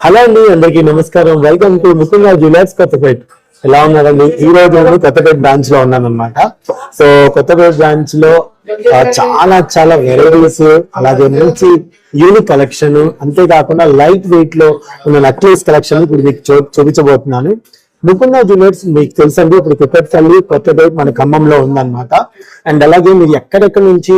Hello అండి అందరికీ నమస్కారం. వెల్కమ్ టు ముఖ్యంగా జ్యువెలర్స్ కొత్తపేట. ఎలా ఉన్నారండి? ఈ రోజు నేను కొత్తపేట బ్రాంచ్లో ఉన్నాను అనమాట సో కొత్తపేట బ్రాంచ్లో చాలా చాలా వెరైటీస్ అలాగే మంచి యూనిక్ కలెక్షన్ అంతేకాకుండా లైట్ వెయిట్లో ఉన్న నక్లీస్ కలెక్షన్ ఇప్పుడు మీకు చూపించబోతున్నాను. ముకుందా జ్యువెలర్స్ మీకు తెలుసండి ఇప్పుడు కుక్కట్పల్లి కొత్తపేట మన ఖమ్మంలో ఉందన్నమాట. అండ్ అలాగే మీరు ఎక్కడెక్కడ నుంచి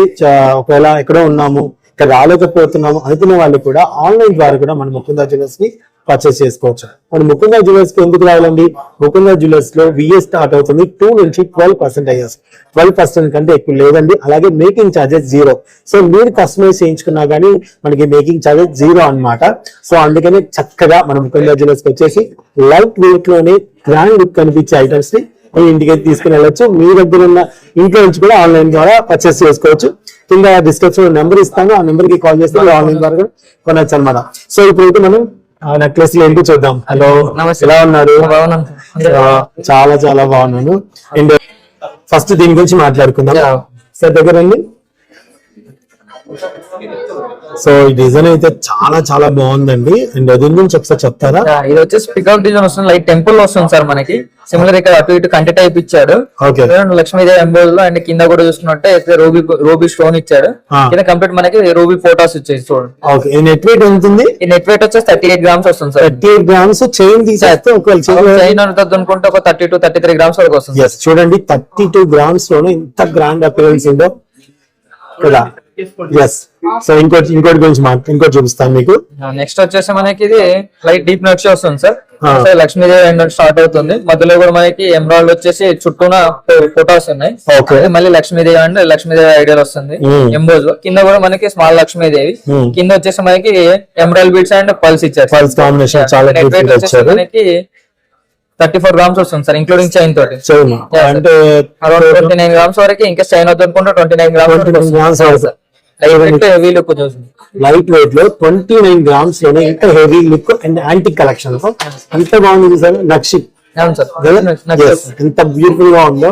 ఒకవేళ ఎక్కడో ఉన్నాము ఇక్కడ రాలేకపోతున్నాము అనుకునే వాళ్ళు కూడా ఆన్లైన్ ద్వారా కూడా మన ముకుందా జ్యువెల్స్ని పర్చేస్ చేసుకోవచ్చు. మన ముకుందా జ్యువెల్స్కి ఎందుకు రావాలండి? ముకుందా జ్యువెల్స్లో విఎస్ స్టార్ట్ అవుతుంది టూ నుంచి ట్వెల్వ్ పర్సెంట్ అయ్యాస్ ట్వెల్వ్ పర్సెంట్ కంటే ఎక్కువ లేదండి. అలాగే మేకింగ్ ఛార్జెస్ జీరో సో మీరు కస్టమైజ్ చేయించుకున్నా కానీ మనకి మేకింగ్ ఛార్జెస్ జీరో అన్నమాట. సో అందుకని చక్కగా మన ముకుందా జ్యువెల్స్కి వచ్చేసి లైట్ వెయిట్లోనే గ్రాండ్ లుక్ కనిపించే ఐటమ్స్ని మీ ఇంటికి తీసుకుని వెళ్ళొచ్చు. మీ దగ్గర ఉన్న ఇంట్లో నుంచి కూడా ఆన్లైన్ ద్వారా పర్చేస్ చేసుకోవచ్చు. కింద డిస్క్రిప్షన్ నెంబర్ ఇస్తాను. ఆ నెంబర్కి కాల్ చేస్తే ఆన్లైన్ ద్వారా కూడా కొనొచ్చు అనమాట సో ఇప్పుడైతే మనం ఆ నెక్లెస్ ఏంటి చూద్దాం? హలో. ఎలా ఉన్నారు? చాలా చాలా బాగున్నాను. అండ్ ఫస్ట్ దీని గురించి మాట్లాడుకుందాం. సార్ దగ్గర అండి సో ఈ డిజైన్ అయితే చాలా చాలా బాగుందండి. అండ్ దీని గురించి ఒకసారి చెప్తారా? ఇది వచ్చేసి పికప్ డిజైన్ వస్తుంది. లైట్ టెంపుల్ వస్తుంది సార్ మనకి. సిమిలర్ ఇక్కడ అటు ఇటు కంటి టైప్ ఇచ్చాడు. లక్ష్మీదేవి ఎంబోజ్లో అండ్ కింద కూడా చూసుకున్నట్టే రూబీ రూబీ స్టోన్ ఇచ్చాడు. కింద కంప్లీట్ మనకి రూబీ ఫోటోస్ ఇచ్చేసి చూడండి. నెట్ వెయిట్ ఎంత ఉంది ఈ నెట్ వెయిట్ వచ్చేసి థర్టీ ఎయిట్ గ్రామ్స్ వస్తుంది sir. Thirty eight grams chain తీసేస్తే ఒకవేళ చైన్ ఉంటుంది అనుకుంటే ఒక thirty two thirty three grams వరకు వస్తుంది చూడండి థర్టీ టూ గ్రామ్స్లోనే ఇంత గ్రాండ్ అపిరెన్స్ ఉందో. కదా? ఎస్ సో ఇంకోటి ఇంకోటి గురించి ఇంకోటి చూపిస్తాను మీకు. నెక్స్ట్ వచ్చేసి మనకి ఇది లైట్ డీప్ నక్ష వస్తుంది సార్. లక్ష్మీదేవి ఎండ్ స్టార్ట్ అవుతుంది. మధ్యలో కూడా మనకి ఎమరాల్డ్ వచ్చేసి చుట్టూన ఫోటోస్ ఉన్నాయి. మళ్ళీ లక్ష్మీదేవి అండ్ లక్ష్మీదేవి ఐడియల్ వస్తుంది. Hmm. ఎంబోజ్లో. కింద కూడా మనకి స్మాల్ లక్ష్మీదేవి. Hmm. కింద వచ్చేసి మనకి ఎమరాల్డ్ బీట్స్ అండ్ పల్స్ ఇచ్చారు. పల్స్ కాంబినేషన్ చాలా మనకి థర్టీ ఫోర్ గ్రామ్స్ వస్తుంది సార్ ఇంక్లూడింగ్ చైన్ తోటి. అంటే అరౌండ్ ట్వంటీ నైన్ గ్రామ్స్ వరకు ఇంకా చైన్ వద్దనుకుంటే twenty nine grams 29 grams look చూస్తుంది లైట్ వెయిట్లో ట్వంటీ నైన్ గ్రామ్స్లోనే ఇంత heavy look and antique collection ఎంత బాగుంది సార్ నక్షి. ఎంత బ్యూటిఫుల్గా ఉందో.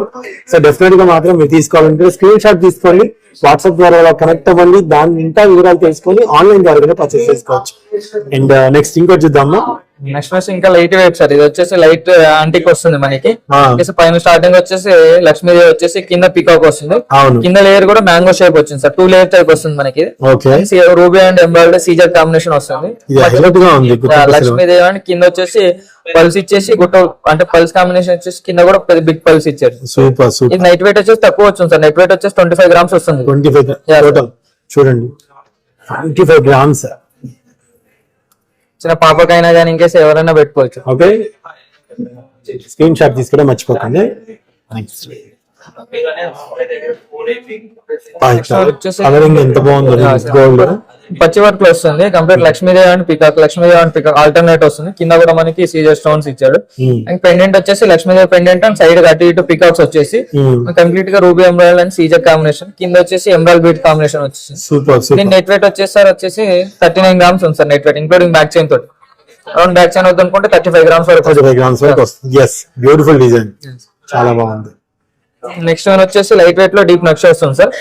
సో డెఫినెట్గా మాత్రం మీరు తీసుకోవాలంటే స్క్రీన్ షాట్ తీసుకోండి. వాట్సాప్ ద్వారా కనెక్ట్ అవ్వండి. దాని ఇంకా వివరాలు తెలుసుకొని ఆన్లైన్ ద్వారా కూడా పర్చేస్ చేసుకోవచ్చు. అండ్ నెక్స్ట్ ఇంకోటి చూద్దాము? నెక్స్ట్ వచ్చి ఇంకా లైట్ వెయిట్ సార్. ఇది వచ్చేసి లైట్ ఆంటిక్ వస్తుంది మనకి. పైన స్టార్టింగ్ వచ్చేసి లక్ష్మీదేవి వచ్చేసి కింద పికాక్ వస్తుంది. కింద లేయర్ కూడా మ్యాంగో షేప్ వచ్చింది సార్. టూ లేయర్ టైప్ వస్తుంది మనకి రూబీ అండ్ ఎంబ్రాయిడరీ సీజర్ కాంబినేషన్ వస్తుంది. లక్ష్మీదేవి అండ్ కింద వచ్చేసి పల్స్ ఇచ్చేసి గుట్ట అంటే పల్స్ కాంబినేషన్ వచ్చేసి కింద కూడా పెద్ద బిగ్ పల్స్ ఇచ్చారు. సూపర్ సూపర్ నైట్ వెయిట్ వచ్చేసి తక్కువ వచ్చింది సార్. నైట్ వెయిట్ వచ్చేసి ట్వంటీ ఫైవ్ గ్రామ్స్ వస్తుంది ట్వంటీ ఫైవ్ చూడండి. ట్వంటీ ఫైవ్ గ్రామ్స్ చిన్న పాపకైనా కానీ ఇంకేస్ ఎవరైనా పెట్టుకోవచ్చు. ఓకే స్క్రీన్ షాట్ తీసుకోవడం మర్చిపోకండి. నెక్స్ట్ ఎంత బాగుందో పచ్చి వర్క్లో వస్తుంది. Complete Lakshmidevi and peacock. Lakshmidevi and peacock alternate వస్తుంది. కింద కూడా మనకి సీజర్ స్టోన్స్ ఇచ్చాడు. అండ్ పెండెంట్ వచ్చేసి లక్ష్మీదేవి పెండెంట్ అండ్ సైడ్ అటు ఇటు పికాక్స్ వచ్చేసి కంప్లీట్గా రూబీ ఎంబ్రాయిడ్ అండ్ సీజర్ కాంబినేషన్. కింద వచ్చేసి ఎంబ్రాయిడ్ బీట్ కాంబినేషన్ వచ్చేసి. సూపర్ నెట్ వెయిట్ వచ్చేసి సార్ వచ్చేసి థర్టీ నైన్ గ్రామ్స్ ఉంది sir net weight including back chain తోటి. అరౌండ్ బ్యాక్ చైన్ అవుతుంది అనుకుంటే థర్టీ ఫైవ్ గ్రామ్స్ వరకు ఫైవ్ గ్రామ్స్ వరకు వస్తుంది. ఎస్ బ్యూటిఫుల్ డిజైన్ చాలా బాగుంది. నెక్స్ట్ వన్ వచ్చేసి లైట్ వెయిట్లో డీప్ నక్ష వస్తుంది సార్.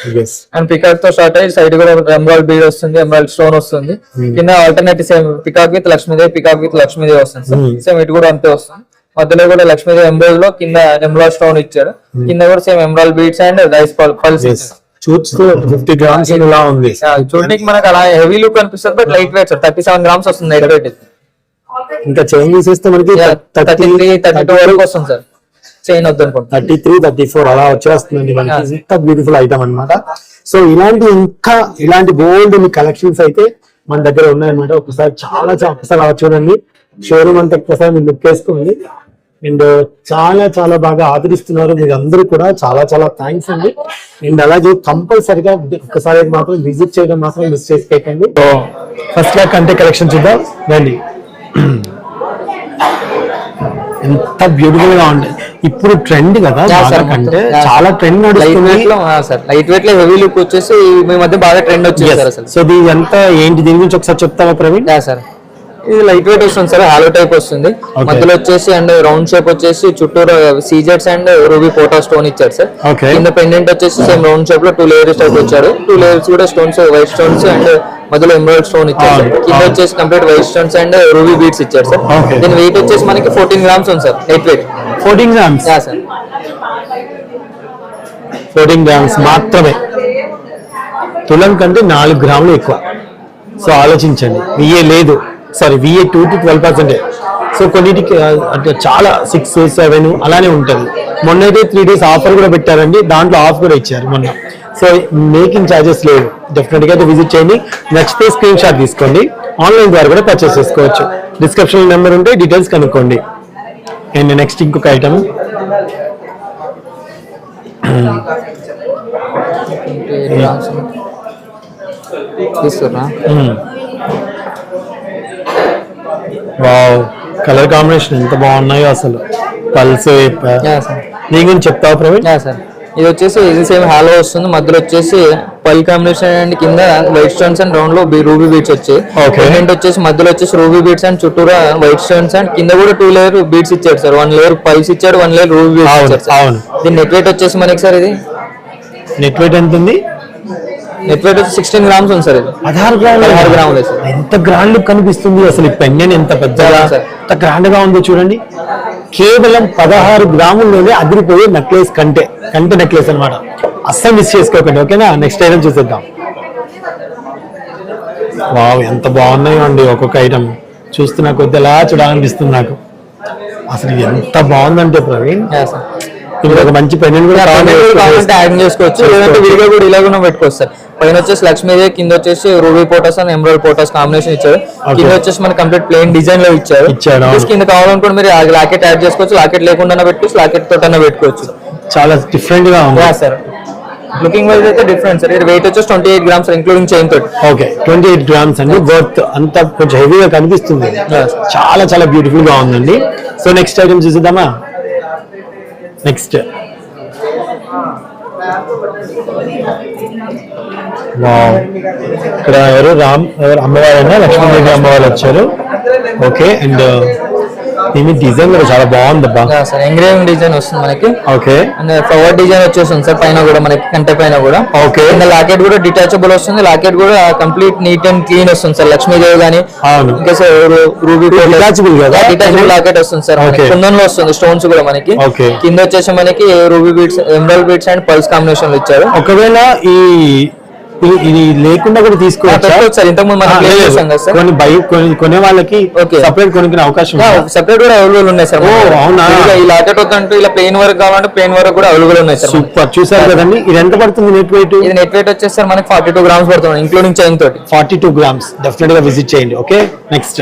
అండ్ పికాక్తో స్టార్ట్ అయ్యి సైడ్ కూడా ఎమరాల్డ్ బీడ్ వస్తుంది ఎమరాల్డ్ స్టోన్ వస్తుంది. కింద alternate same peacock with Lakshmidevi peacock with Lakshmidevi వస్తుంది సార్. Hmm. సేమ్ ఇటు కూడా అంతే వస్తుంది. మధ్యలో కూడా లక్ష్మీదేవి ఎంబ్రాయిడ్లో కింద ఎమరాల్డ్ స్టోన్ ఇచ్చారు. కింద కూడా same emerald beads and rice pearls చూస్తూ ఫిఫ్టీ గ్రామ్స్ ఇలా ఉంది. చూడడానికి మనకు అలా హెవీ లుక్ అనిపిస్తుంది but light weight sir. Thirty seven grams వస్తుంది లైట్ వెయిట్ ఇంకా చైన్ తీసేస్తే మనకి థర్టీ త్రీ థర్టీ టూ వరకు వస్తుంది సార్. చైన్ వద్దు అనుకుంటా థర్టీ త్రీ థర్టీ ఫోర్ అలా వచ్చేస్తుందండి మనకి. ఇంత బ్యూటిఫుల్ ఐటమ్ అన్నమాట. సో ఇలాంటి ఇంకా ఇలాంటి గోల్డ్ కలెక్షన్స్ అయితే మన దగ్గర ఉన్నాయన్నమాట. ఒకసారి చాలా చాలా ఒకసారి అలా చూడండి. షోరూమ్ అంతా ఒక్కసారి మీరు లుక్ వేసుకోండి అండ్ చాలా చాలా బాగా ఆదరిస్తున్నారు మీరు అందరూ కూడా. చాలా చాలా థ్యాంక్స్ అండి. అండ్ అలాగే కంపల్సరిగా ఒక్కసారి మాత్రం విజిట్ చేయడం మాత్రం మిస్ చేసుకోకండి. ఫస్ట్ లా కంటే కలెక్షన్ చూద్దాం. రండి ఎంత బ్యూటిఫుల్గా ఉంది. ఇప్పుడు ట్రెండ్ కదా Yeah. చాలా ట్రెండ్ లైట్ నడుస్తుంది వెయిట్లో సార్. లైట్ వెయిట్లో హెవీ లుక్ వచ్చేసి మీ మధ్య బాగా ట్రెండ్ వచ్చింది సార్ అసలు. సో దీని అంతా ఏంటి? దీని గురించి ఒకసారి చెప్తావా ప్రవీణ్? సార్. ఇది లైట్ వెయిట్ వస్తుంది సార్ హాలో టైప్ వస్తుంది. మధ్యలో వచ్చేసి అండ్ రౌండ్ షేప్ వచ్చేసి చుట్టూరు సీజెట్స్ అండ్ రూబీ పోటా స్టోన్ ఇచ్చారు సార్. కింద పెండెంట్ వచ్చేసి సేమ్ రౌండ్ షేప్లో టూ లేయర్స్ టైప్ వచ్చాడు టూ లేయర్స్ కూడా స్టోన్స్ వైట్ స్టోన్స్ అండ్ మధ్యలో ఎమరాల్డ్ స్టోన్ ఇచ్చారు కింద. వచ్చేసి complete white stones and ruby beads ఇచ్చారు సార్. దీని వెయిట్ వచ్చేసి మనకి ఫోర్టీన్ గ్రామ్స్ ఉంది sir net weight fourteen grams sir fourteen grams మాత్రమే. తులం కంటే నాలుగు గ్రాములు ఎక్కువ. సో ఆలోచించండి. విఏ లేదు. Sorry VA two to twelve పర్సెంటే సో కొన్నిటికి అంటే చాలా సిక్స్ సెవెన్ అలానే ఉంటుంది. మొన్న అయితే త్రీ డేస్ ఆఫర్ కూడా పెట్టారండి. దాంట్లో ఆఫ్ కూడా ఇచ్చారు మొన్న. సో మేకింగ్ ఛార్జెస్ లేవు డెఫినెట్గా అయితే విజిట్ చేయండి. నచ్చితే స్క్రీన్ షాట్ తీసుకోండి. ఆన్లైన్ ద్వారా కూడా పర్చేస్ చేసుకోవచ్చు. డిస్క్రిప్షన్ నెంబర్ ఉంటే డీటెయిల్స్ కనుక్కోండి. అండ్ నెక్స్ట్ ఇంకొక ఐటమ్ తీసుకురా వావ్ కలర్ కాంబినేషన్ ఎంత బాగున్నాయో అసలు. పల్స్ గురించి చెప్తావా ప్రవీణ్? సార్. ఇది వచ్చేసి ఇది సేమ్ హాలో వస్తుంది. మధ్యలో వచ్చేసి పల్ కాంబినేషన్ అండ్ కింద వైట్ స్టోన్స్ అండ్ రౌండ్లో రూబీ బీట్స్ వచ్చాయి. పెండెంట్ వచ్చేసి మధ్యలో వచ్చేసి రూబీ బీట్స్ అండ్ చుట్టూరా వైట్ స్టోన్స్ అండ్ కింద కూడా టూ లేయర్ బీట్స్ ఇచ్చాడు సార్. వన్ లేయర్ పల్స్ ఇచ్చాడు వన్ లేయర్ రూబీ బీట్స్ అవును. దీని నెట్ వెయిట్ వచ్చేసి మనకి సార్ ఇది? నెట్ వెయిట్ ఎంత ఉంది నెట్ వెయిట్ వచ్చి సిక్స్టీన్ గ్రామ్స్ ఉంది సార్ ఇది. పదహారు గ్రాములు. పదహారు గ్రాములు సార్. ఎంత గ్రాండ్ లుక్ కనిపిస్తుంది అసలు ఈ పెండెన్ ఎంత పెద్దగా. ఎంత గ్రాండ్గా ఉందో చూడండి. కేవలం పదహారు గ్రాముల్లోనే అదిరిపోయే నెక్లెస్ కంటే కంటే నెక్లెస్ అన్నమాట. అస్సలు మిస్ చేసుకోకండి ఓకేనా? నెక్స్ట్ ఐటమ్ చూసేద్దాం. వావ్ ఎంత బాగున్నాయో అండి ఒక్కొక్క ఐటమ్ చూస్తున్నా కొద్ది ఎలా చూడాలనిపిస్తుంది నాకు. అసలు ఎంత బాగుందంటే ప్రవీణ్. ఇప్పుడు ఒక మంచి పెండెంట్ కూడా యాడ్ చేసుకోవచ్చు. లేదంటే విడిగా కూడా ఇలా కూడా పెట్టుకోవచ్చు సార్. పైన వచ్చేసి లక్ష్మీదేవి కింద వచ్చేసి రూబీ పోటస్ అండ్ ఎమరాల్డ్ పోటస్ కాంబినేషన్ ఇచ్చారు. కింద వచ్చేసి మన కంప్లీట్ ప్లెయిన్ డిజైన్లో ఇచ్చారు. కింద కావాలనుకుంటే మీరు లాకెట్ యాడ్ చేసుకోవచ్చు లాకెట్ లేకుండా పెట్టుకోవచ్చు లాకెట్ తోటన్నా పెట్టుకోవచ్చు. చాలా డిఫరెంట్గా ఉంది. సార్ లుకింగ్ వైజ్ అయితే డిఫరెంట్ సార్ ఇది వెయిట్ వచ్చేసి twenty eight grams including chain తోటి. ఓకే ట్వంటీ ఎయిట్ గ్రామ్స్ అండి. వర్త్ అంత కొంచెం హెవీగా కనిపిస్తుంది. చాలా చాలా బ్యూటిఫుల్గా ఉందండి. సో నెక్స్ట్ ఐటమ్ చూసేద్దామా? నెక్స్ట్ ఇక్కడ ఎవరు? రామ్ ఎవరు? అమ్మవారైనా? లక్ష్మీదేవి అమ్మవారు వచ్చారు. ఓకే అండ్ దీని డిజైన్ కూడా చాలా బాగుందబ్బా. సార్ ఎంగ్రేవింగ్ డిజైన్ వస్తుంది మనకి. ఓకే అండ్ ఫ్లవర్ డిజైన్ వచ్చేస్తుంది సార్ పైన కూడా మనకి కంటే పైన కూడా. Okay. కింద లాకెట్ కూడా డిటాచబుల్ వస్తుంది. లాకెట్ కూడా కంప్లీట్ నీట్ అండ్ క్లీన్ వస్తుంది సార్ లక్ష్మీదేవి గానీ అవును. ఇంకా సార్ రూబీ detachable కదా? డిటాచబుల్ లాకెట్ వస్తుంది సార్ మనకి. Okay. కుందన్లో వస్తుంది స్టోన్స్ కూడా మనకి. కింద వచ్చేసి మనకి ruby beads emerald beads and pearls combination ఇచ్చారు. ఒకవేళ ఈ- ఇది లేకుండా కూడా తీసుకోవచ్చా? కొన్ని బై కొన్ని కొనే వాళ్ళకి. సపరేట్ కొనుక్కునే అవకాశం? సెపరేట్ కూడా అవైలబుల్ ఉన్నాయి సార్ అవునా? లాకెట్ వద్దంటే ఇలా ప్లెయిన్ వర్క్ కావాలంటే ప్లెయిన్ వర్క్ కూడా అవైలబుల్ ఉన్నాయి సార్. సూపర్. చూసారు కదండి ఇది ఎంత పడుతుంది నెట్ వెయిట్ ఇది నెట్ వెయిట్ వచ్చేసి సార్ మనకి ఫార్టీ టూ గ్రామ్స్ పడుతుంది ఇంక్లూడింగ్ చైన్ తోటి. ఫార్టీ టూ గ్రామ్స్ డెఫినెట్గా విజిట్ చేయండి ఓకే నెక్స్ట్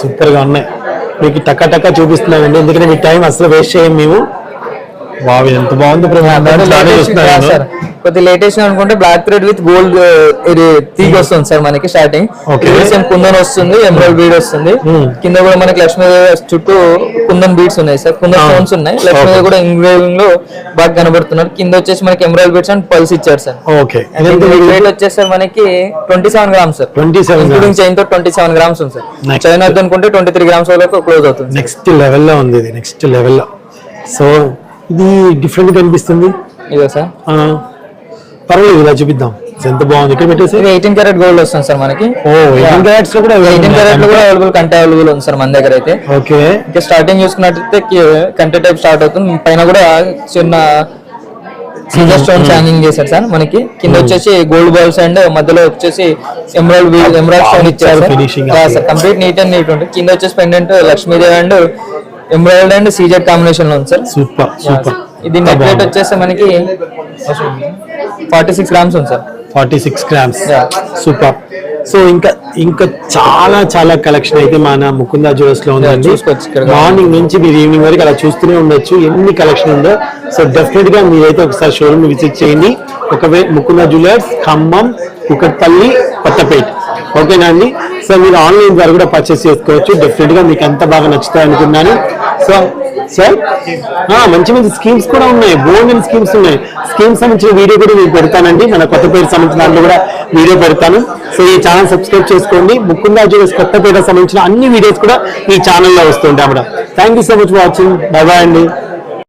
సూపర్గా ఉన్నాయి. మీకు టక్క టక్క చూపిస్తున్నామండి ఎందుకంటే మీ టైం అసలు వేస్ట్ చేయం మేము. వావ్ ఇది ఎంత బాగుంది ప్రభు. అందరూ బాగానే చూస్తున్నారు సార్. కొద్ది లేటెస్ట్ అనుకుంటే బ్లాక్ థ్రెడ్ విత్ గోల్డ్ ఇది తీగ వస్తుంది సార్ మనకి స్టార్టింగ్. సేమ్ కుందన్ వస్తుంది ఎమరాల్డ్ బీడ్ వస్తుంది. Hmm. కింద కూడా మనకి లక్ష్మీదేవి చుట్టూ కుందన్ బీడ్స్ ఉన్నాయి సార్. కుందన్ Ah. స్టోన్స్ ఉన్నాయి. లక్ష్మీదేవి Okay. కూడా ఎంగ్రేవింగ్లో బాగా కనబడుతున్నారు. కింద వచ్చేసి మనకి ఎమరాల్డ్ బీడ్స్ అండ్ పల్స్ ఇచ్చారు సార్. ఓకే వెయిట్ వచ్చేసి మనకి twenty seven grams sir. Twenty seven including చైన్తో twenty seven grams ఉంది సార్. చైన్ వద్ద అనుకుంటే ట్వంటీ త్రీ గ్రామ్స్ వరకు క్లోజ్ అవుతుంది నెక్స్ట్ లెవెల్లో ఉంది ఇది నెక్స్ట్ లెవెల్లో సో ఇది డిఫరెంట్ కనిపిస్తుంది. ఇదే సార్. ఆ, పర్వాలేదు ఇలా చూపిద్దాం. ఎంత బాగుంది. ఇక్కడ పెట్టేసి. ఎయిటీన్ క్యారెట్ గోల్డ్ వస్తుంది సార్ మనకి. ఓ ఎయిటీన్ క్యారెట్స్ కూడా ఎయిటీన్ క్యారెట్ కూడా అవైలబుల్ కంటే అవైలబుల్ ఉంది సార్ మన దగ్గర అయితే. ఓకే. ఇంకా స్టార్టింగ్ చూసుకున్నట్టయితే కంటే టైప్ స్టార్ట్ అవుతుంది. పైన కూడా చిన్న సీజర్ స్టోన్స్ హ్యాంగింగ్ చేశారు సార్ మనకి. కింద వచ్చేసి గోల్డ్ బాల్స్ అండ్ మధ్యలో వచ్చేసి ఎమరాల్డ్ ఎమరాల్డ్ స్టోన్ ఇచ్చారు sir. Complete neat and neat ఉంటుంది కింద వచ్చేసి pendant Lakshmidevi and emerald and Caesar కాంబినేషన్లో ఉంది సార్. సూపర్ సూపర్ ఇది నెట్ రేట్ వచ్చేసి మనకి ఫార్టీ సిక్స్ గ్రామ్స్ ఉంది sir. Forty six grams. Super. So ఇంకా ఇంకా చాలా చాలా కలెక్షన్ అయితే మన ముకుంద జ్యువెల్స్లో ఉందండి. మార్నింగ్ నుంచి మీరు ఈవినింగ్ వరకు అలా చూస్తూనే ఉండొచ్చు. ఎన్ని కలెక్షన్ ఉందో. సో డెఫినెట్గా మీరైతే ఒకసారి షోరూమ్ విజిట్ చేయండి. ఒకవే ముకుంద జ్యువెలర్స్ ఖమ్మం కుకట్పల్లి కొత్తపేట. ఓకేనా అండి? సో మీరు ఆన్లైన్ ద్వారా కూడా పర్చేస్ చేసుకోవచ్చు. డెఫినెట్గా మీకు ఎంత బాగా నచ్చుతాయి అనుకున్నాను. సో సార్ మంచి మంచి స్కీమ్స్ కూడా ఉన్నాయి. బోల్డ్ స్కీమ్స్ ఉన్నాయి. స్కీమ్స్ సంబంధించిన వీడియో కూడా నేను పెడతానండి. మన కొత్త పేరు సంబంధించిన దాంట్లో కూడా వీడియో పెడతాను. సో ఈ ఛానల్ సబ్స్క్రైబ్ చేసుకోండి. ముకుందా జ్యూస్ కొత్త పేరు సంబంధించిన అన్ని వీడియోస్ కూడా ఈ ఛానల్లో వస్తుంటాయి అప్పుడు thank you so much watching bye bye అండి.